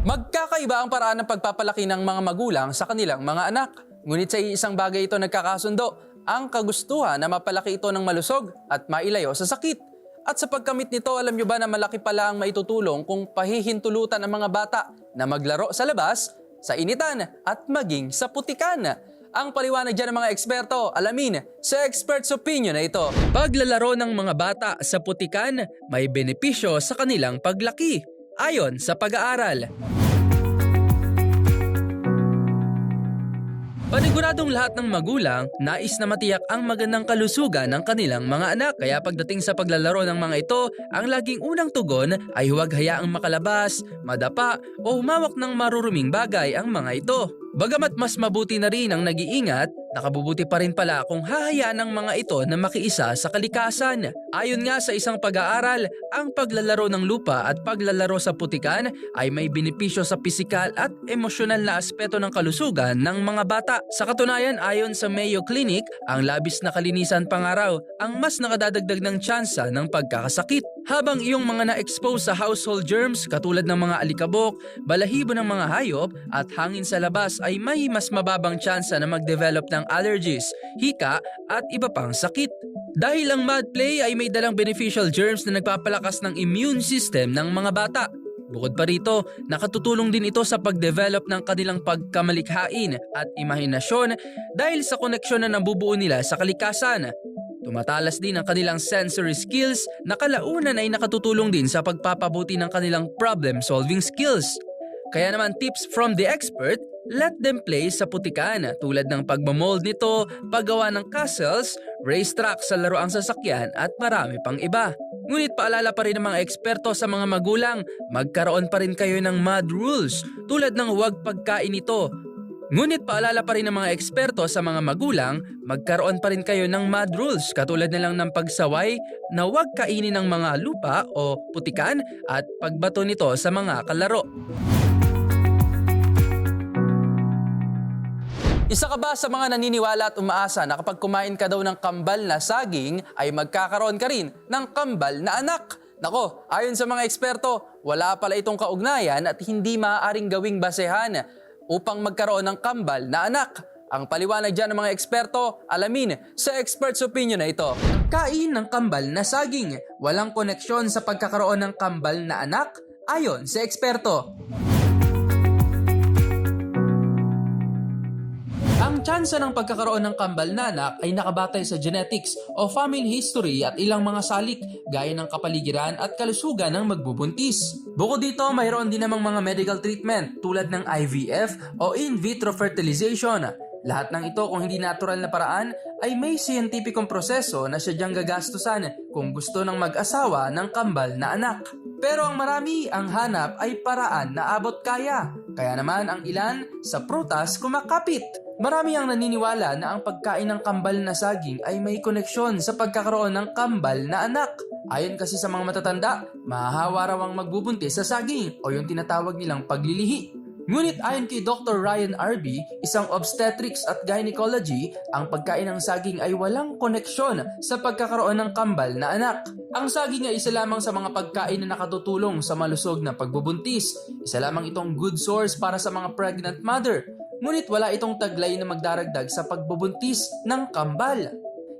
Magkakaiba ang paraan ng pagpapalaki ng mga magulang sa kanilang mga anak. Ngunit sa isang bagay ito nagkakasundo, ang kagustuhan na mapalaki ito ng malusog at mailayo sa sakit. At sa pagkamit nito, alam nyo ba na malaki pala ang maitutulong kung pahihintulutan ang mga bata na maglaro sa labas, sa initan at maging sa putikan? Ang paliwanag dyan ng mga eksperto, alamin sa expert's opinion na ito. Paglalaro ng mga bata sa putikan may benepisyo sa kanilang paglaki ayon sa pag-aaral. Paniguradong lahat ng magulang nais na matiyak ang magandang kalusugan ng kanilang mga anak kaya pagdating sa paglalaro ng mga ito, ang laging unang tugon ay huwag hayaang makalabas, madapa o humawak ng maruruming bagay ang mga ito. Bagamat mas mabuti na rin ang nag-iingat, nakabubuti pa rin pala kung hahayaan ng mga ito na makiisa sa kalikasan. Ayon nga sa isang pag-aaral, ang paglalaro ng lupa at paglalaro sa putikan ay may benepisyo sa pisikal at emosyonal na aspeto ng kalusugan ng mga bata. Sa katunayan, ayon sa Mayo Clinic, ang labis na kalinisan pangaraw ang mas nakadadagdag ng tsansa ng pagkakasakit. Habang iyong mga na-expose sa household germs katulad ng mga alikabok, balahibo ng mga hayop at hangin sa labas ay may mas mababang tsansa na mag-develop ng allergies, hika at iba pang sakit. Dahil ang mud play ay may dalang beneficial germs na nagpapalakas ng immune system ng mga bata. Bukod pa rito, nakatutulong din ito sa pag-develop ng kanilang pagkamalikhain at imahinasyon dahil sa koneksyon na nabubuo nila sa kalikasan. Tumatalas din ang kanilang sensory skills na kalaunan ay nakatutulong din sa pagpapabuti ng kanilang problem-solving skills. Kaya naman tips from the expert, let them play sa putikan tulad ng pagmamold nito, paggawa ng castles, racetrack sa laruang sasakyan at marami pang iba. Ngunit paalala pa rin ng mga eksperto sa mga magulang, magkaroon pa rin kayo ng mud rules tulad ng huwag pagkain ito. Ngunit paalala pa rin ng mga eksperto sa mga magulang, magkaroon pa rin kayo ng mud rules katulad na lang ng pagsaway na huwag kainin ng mga lupa o putikan at pagbato nito sa mga kalaro. Isa ka ba sa mga naniniwala at umaasa na kapag kumain ka daw ng kambal na saging ay magkakaroon ka rin ng kambal na anak? Nako, ayon sa mga eksperto, wala pala itong kaugnayan at hindi maaaring gawing basehan upang magkaroon ng kambal na anak. Ang paliwanag dyan ng mga eksperto, alamin sa expert's opinion na ito. Kain ng kambal na saging, walang koneksyon sa pagkakaroon ng kambal na anak ayon sa eksperto. Ang tsansa ng pagkakaroon ng kambal na anak ay nakabatay sa genetics o family history at ilang mga salik gaya ng kapaligiran at kalusugan ng magbubuntis. Bukod dito, mayroon din namang mga medical treatment tulad ng IVF o in vitro fertilization. Lahat ng ito kung hindi natural na paraan ay may siyentipikong proseso na sadyang gagastusan kung gusto ng mag-asawa ng kambal na anak. Pero ang marami ang hanap ay paraan na abot kaya. Kaya naman ang ilan sa prutas kumakapit. Marami ang naniniwala na ang pagkain ng kambal na saging ay may koneksyon sa pagkakaroon ng kambal na anak. Ayon kasi sa mga matatanda, mahahawa raw ang magbubuntis sa saging o yung tinatawag nilang paglilihi. Ngunit ayon kay Dr. Ryan Arby, isang obstetrics at gynecology, ang pagkain ng saging ay walang koneksyon sa pagkakaroon ng kambal na anak. Ang saging ay isa lamang sa mga pagkain na nakatutulong sa malusog na pagbubuntis. Isa lamang itong good source para sa mga pregnant mother. Ngunit wala itong taglay na magdaragdag sa pagbubuntis ng kambal.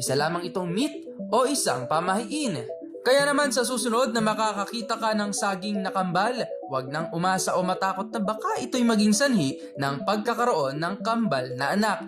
Isa lamang itong myth o isang pamahiin. Kaya naman sa susunod na makakakita ka ng saging na kambal, huwag nang umasa o matakot na baka ito'y maging sanhi ng pagkakaroon ng kambal na anak.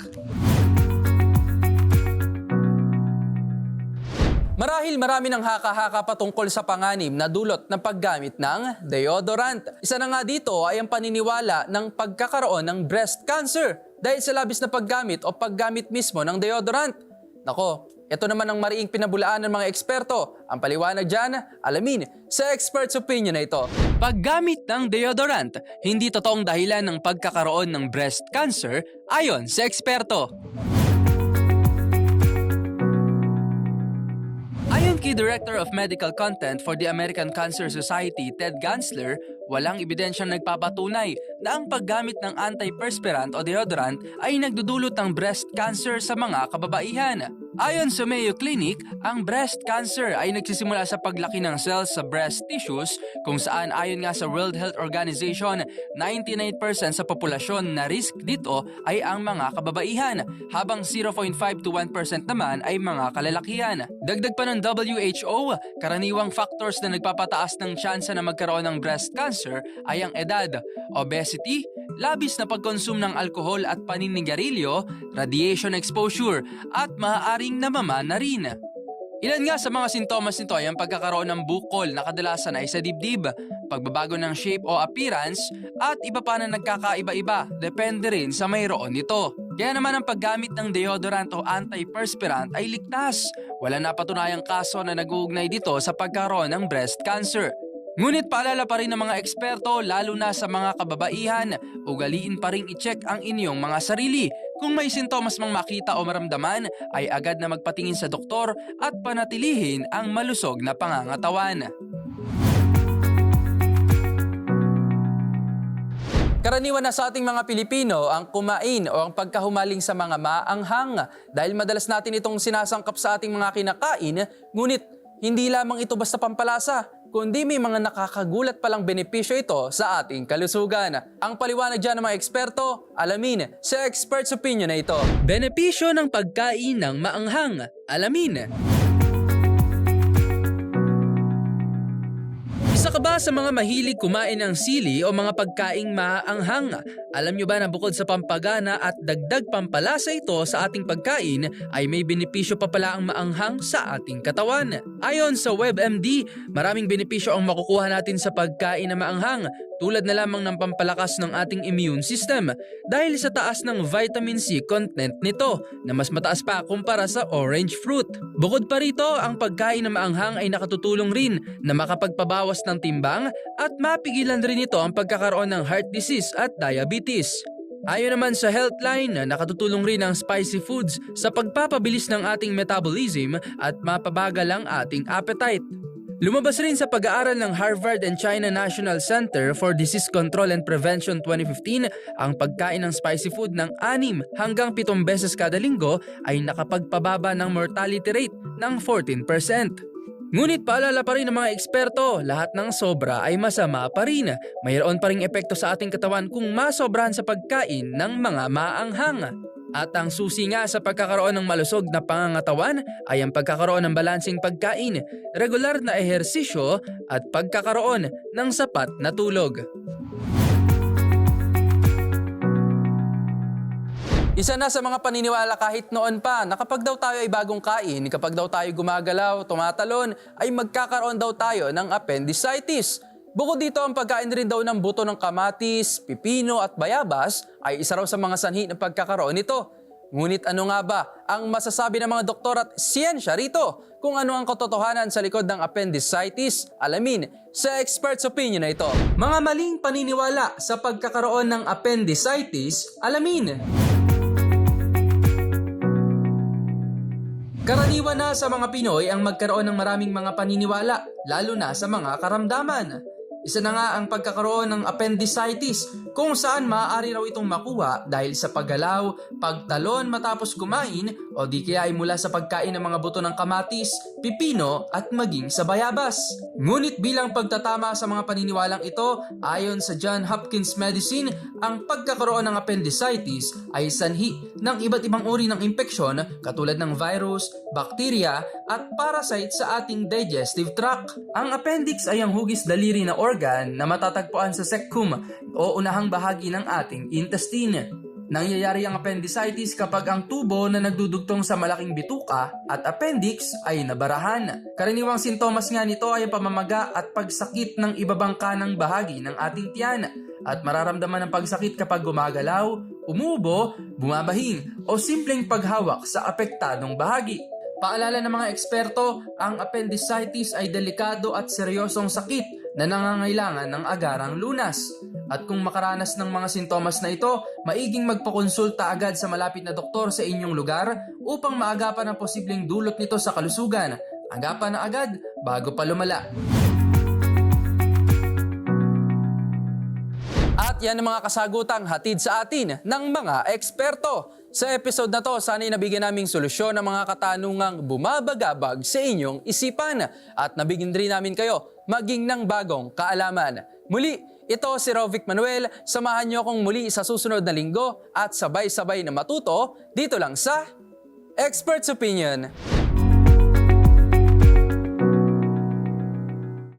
Marahil marami ng haka-haka patungkol sa panganib na dulot ng paggamit ng deodorant. Isa na nga dito ay ang paniniwala ng pagkakaroon ng breast cancer dahil sa labis na paggamit o paggamit mismo ng deodorant. Nako, ito naman ang mariing pinabulaan ng mga eksperto. Ang paliwanag dyan, alamin sa expert's opinion na ito. Paggamit ng deodorant, hindi totoong dahilan ng pagkakaroon ng breast cancer ayon sa eksperto. Ayon kay Director of Medical Content for the American Cancer Society, Ted Gansler, walang ebidensyang nagpapatunay na ang paggamit ng antiperspirant o deodorant ay nagdudulot ng breast cancer sa mga kababaihan. Ayon sa Mayo Clinic, ang breast cancer ay nagsisimula sa paglaki ng cells sa breast tissues kung saan ayon nga sa World Health Organization, 99% sa populasyon na risk dito ay ang mga kababaihan, habang 0.5 to 1% naman ay mga kalalakihan. Dagdag pa ng WHO, karaniwang factors na nagpapataas ng tsansa na magkaroon ng breast cancer ay ang edad, obesity, labis na pagkonsume ng alkohol at paninigarilyo, radiation exposure, at maaaring namama na rin. Ilan nga sa mga sintomas nito ay ang pagkakaroon ng bukol na kadalasan ay sa dibdib, pagbabago ng shape o appearance, at iba pa na nagkakaiba-iba, depende rin sa mayroon nito. Kaya naman ang paggamit ng deodorant o antiperspirant ay ligtas. Wala na patunayang kaso na nag-uugnay dito sa pagkaroon ng breast cancer. Ngunit paalala pa rin ng mga eksperto lalo na sa mga kababaihan, ugaliin pa rin i-check ang inyong mga sarili. Kung may sintomas mang makita o maramdaman, ay agad na magpatingin sa doktor at panatilihin ang malusog na pangangatawan. Karaniwan na sa ating mga Pilipino ang kumain o ang pagkahumaling sa mga maanghang dahil madalas natin itong sinasangkap sa ating mga kinakain, ngunit hindi lamang ito basta pampalasa, kundi may mga nakakagulat palang benepisyo ito sa ating kalusugan. Ang paliwanag dyan ng mga eksperto, alamin sa expert's opinion na ito. Benepisyo ng pagkain ng maanghang, alamin. Isa ka ba sa mga mahilig kumain ng sili o mga pagkaing maaanghang? Alam nyo ba na bukod sa pampagana at dagdag pampalasa ito sa ating pagkain ay may benepisyo pa pala ang maanghang sa ating katawan? Ayon sa WebMD, maraming benepisyo ang makukuha natin sa pagkain na maanghang tulad na lamang ng pampalakas ng ating immune system dahil sa taas ng vitamin C content nito na mas mataas pa kumpara sa orange fruit. Bukod pa rito, ang pagkain na maanghang ay nakatutulong rin na makapagpabawas ng timbang at mapigilan rin ito ang pagkakaroon ng heart disease at diabetes. Ayon naman sa Healthline, nakatutulong rin ang spicy foods sa pagpapabilis ng ating metabolism at mapabagal ang ating appetite. Lumabas rin sa pag-aaral ng Harvard and China National Center for Disease Control and Prevention 2015 ang pagkain ng spicy food ng 6 hanggang 7 beses kada linggo ay nakapagpababa ng mortality rate ng 14%. Ngunit paalala pa rin ng mga eksperto, lahat ng sobra ay masama pa rin. Mayroon pa ring epekto sa ating katawan kung masobrahan sa pagkain ng mga maanghang. At ang susi nga sa pagkakaroon ng malusog na pangangatawan ay ang pagkakaroon ng balansing pagkain, regular na ehersisyo at pagkakaroon ng sapat na tulog. Isa na sa mga paniniwala kahit noon pa na kapag daw tayo ay bagong kain, kapag daw tayo gumagalaw, tumatalon, ay magkakaroon daw tayo ng appendicitis. Bukod dito, ang pagkain rin daw ng buto ng kamatis, pipino at bayabas ay isa raw sa mga sanhi ng pagkakaroon nito. Ngunit ano nga ba ang masasabi ng mga doktor at siyensya rito? Kung ano ang katotohanan sa likod ng appendicitis, alamin sa expert's opinion na ito. Mga maling paniniwala sa pagkakaroon ng appendicitis, alamin. Karaniwan na sa mga Pinoy ang magkaroon ng maraming mga paniniwala, lalo na sa mga karamdaman. Isa na nga ang pagkakaroon ng appendicitis kung saan maaari raw itong makuha dahil sa paggalaw, pagtalon matapos kumain o di kaya ay mula sa pagkain ng mga buto ng kamatis, pipino at maging sa bayabas. Ngunit bilang pagtatama sa mga paniniwalang ito, ayon sa John Hopkins Medicine, ang pagkakaroon ng appendicitis ay sanhi ng iba't ibang uri ng impeksyon katulad ng virus, bakterya at parasite sa ating digestive tract. Ang appendix ay ang hugis daliri na organ na matatagpuan sa cecum o unahang bahagi ng ating intestine. Nangyayari ang appendicitis kapag ang tubo na nagdudugtong sa malaking bituka at appendix ay nabarahan. Karaniwang sintomas nga nito ay pamamaga at pagsakit ng ibabang kanang bahagi ng ating tiyan at mararamdaman ang pagsakit kapag gumagalaw, umubo, bumabahing o simpleng paghawak sa apektadong bahagi. Paalala ng mga eksperto, ang appendicitis ay delikado at seryosong sakit na nangangailangan ng agarang lunas. At kung makaranas ng mga sintomas na ito, maiging magpakonsulta agad sa malapit na doktor sa inyong lugar upang maagapan ang posibleng dulot nito sa kalusugan. Agapan na agad bago pa lumala. At yan ang mga kasagutang hatid sa atin ng mga eksperto. Sa episode na to, sana'y nabigyan naming solusyon ng mga katanungang bumabagabag sa inyong isipan at nabigyan rin namin kayo maging ng bagong kaalaman. Muli, ito si Rovic Manuel. Samahan niyo akong muli sa susunod na linggo at sabay-sabay na matuto dito lang sa Expert's Opinion.